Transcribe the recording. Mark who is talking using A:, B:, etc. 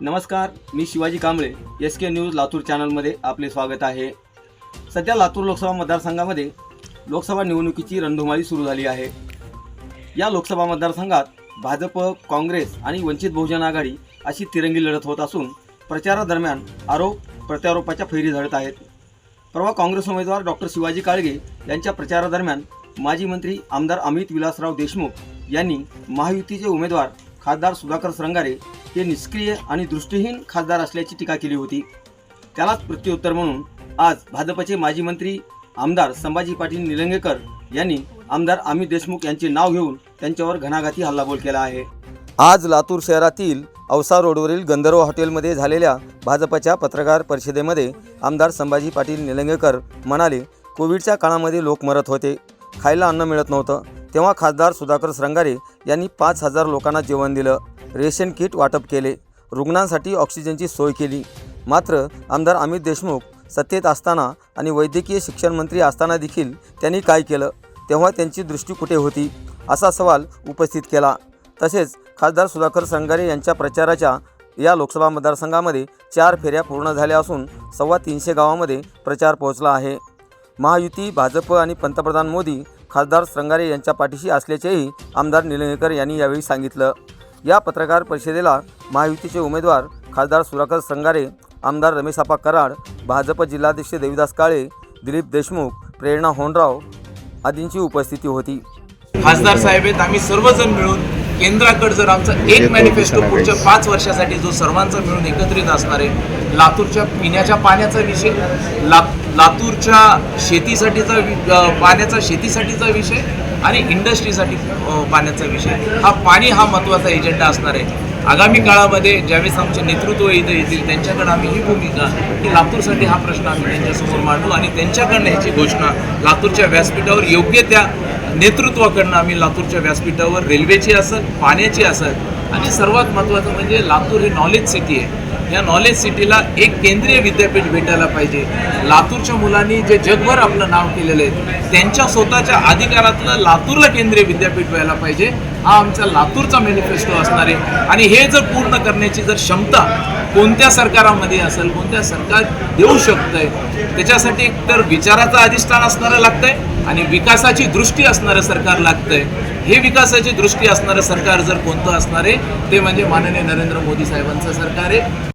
A: नमस्कार मी Shivaji Kamble S K news Latur चॅनलमध्ये आपले स्वागत आहे. सध्या लातूर लोकसभा मतदारसंघामध्ये लोकसभा निवडणुकीची रणधुमाळी सुरू झाली आहे. या लोकसभा मतदारसंघात भाजप काँग्रेस आणि वंचित बहुजन आघाडी अशी तिरंगी लढत होत असून प्रचारादरम्यान आरोप प्रत्यारोपाच्या फैरी झडत आहेत. परवा काँग्रेस उमेदवार डॉक्टर शिवाजी काळगे यांच्या प्रचारादरम्यान माजी मंत्री आमदार अमित विलासराव देशमुख यांनी महायुतीचे उमेदवार खासदार सुधाकर श्रंगारे हे निष्क्रिय आणि दृष्टीहीन खासदार असल्याची टीका केली होती. त्यालाच प्रत्युत्तर म्हणून आज भाजपचे माजी मंत्री आमदार संभाजी पाटील निलंगेकर यांनी आमदार अमित देशमुख यांचे नाव घेऊन त्यांच्यावर घणाघाती हल्लाबोल केला आहे. आज लातूर शहरातील औसा रोडवरील गंधर्व हॉटेलमध्ये झालेल्या भाजपच्या पत्रकार परिषदेमध्ये आमदार संभाजी पाटील निलंगेकर म्हणाले कोविडच्या काळामध्ये लोक मरत होते. खायला अन्न मिळत नव्हतं. तेव्हा खासदार सुधाकर श्रंगारे यांनी पाच हजार लोकांना जेवण दिलं. रेशन किट वाटप केले. रुग्णांसाठी ऑक्सिजनची सोय केली. मात्र आमदार अमित देशमुख सत्तेत असताना आणि वैद्यकीय शिक्षण मंत्री असताना देखील त्यांनी काय केलं? तेव्हा त्यांची दृष्टी कुठे होती? असा सवाल उपस्थित केला. तसेच खासदार सुधाकर श्रंगारे यांच्या प्रचाराच्या या लोकसभा मतदारसंघामध्ये चार फेऱ्या पूर्ण झाल्या असून सव्वा तीनशे गावामध्ये प्रचार पोहोचला आहे. महायुती भाजप आणि पंतप्रधान मोदी खासदार श्रंगारे यांच्या पाठीशी असल्याचेही आमदार निलंगेकर यांनी यावेळी सांगितलं. या पत्रकार परिषदेला महायुतीचे उमेदवार खासदार सुराकर संगारे आमदार रमेशापा कराड भाजप जिल्हाध्यक्ष देविदास काळे दिलीप देशमुख प्रेरणा होनराव आदींची उपस्थिती होती.
B: खासदार साहेब आम्ही सर्वजण मिळून केंद्राकडे जर आमचा एक मॅनिफेस्टो पुढच्या पाच वर्षासाठी जो सर्वांचा मिळून एकत्रित असणार आहे लातूरच्या पिण्याच्या पाण्याचा विषय ला लातूरच्या शेतीसाठीचा पाण्याचा शेतीसाठीचा विषय आणि इंडस्ट्रीसाठी पाण्याचा विषय. हा पाणी हा महत्त्वाचा एजेंडा असणार आहे. आगामी काळामध्ये ज्यावेळेस आमचे नेतृत्व इथे येतील त्यांच्याकडे आम्ही ही भूमिका की लातूरसाठी हा प्रश्न आम्ही त्यांच्यासमोर मांडू आणि त्यांच्याकडनं ह्याची घोषणा लातूरच्या व्यासपीठावर योग्य त्या नेतृत्वाकडनं आम्ही लातूरच्या व्यासपीठावर रेल्वेची असत पाण्याची असत आणि सर्वात महत्त्वाचं म्हणजे लातूर ही नॉलेज सिटी आहे. या नॉलेज सिटीला एक केंद्रीय विद्यापीठ भेटायला पाहिजे. लातूरच्या मुलांनी जे जगभर आपलं नाव केलेलं आहे त्यांच्या स्वतःच्या अधिकारातलं लातूरला केंद्रीय विद्यापीठ व्हायला पाहिजे. हा आमचा लातूरचा मॅनिफेस्टो असणार आहे. आणि हे जर पूर्ण करण्याची जर क्षमता कोणत्या सरकारामध्ये असेल कोणत्या सरकार देऊ शकतंय त्याच्यासाठी एकतर विचाराचं अधिष्ठान असणारं लागतंय आणि विकासाची दृष्टी असणारं सरकार लागतंय. हे विकासाची दृष्टी असणारं सरकार जर कोणतं असणार आहे ते म्हणजे माननीय नरेंद्र मोदी साहेबांचं सरकार आहे.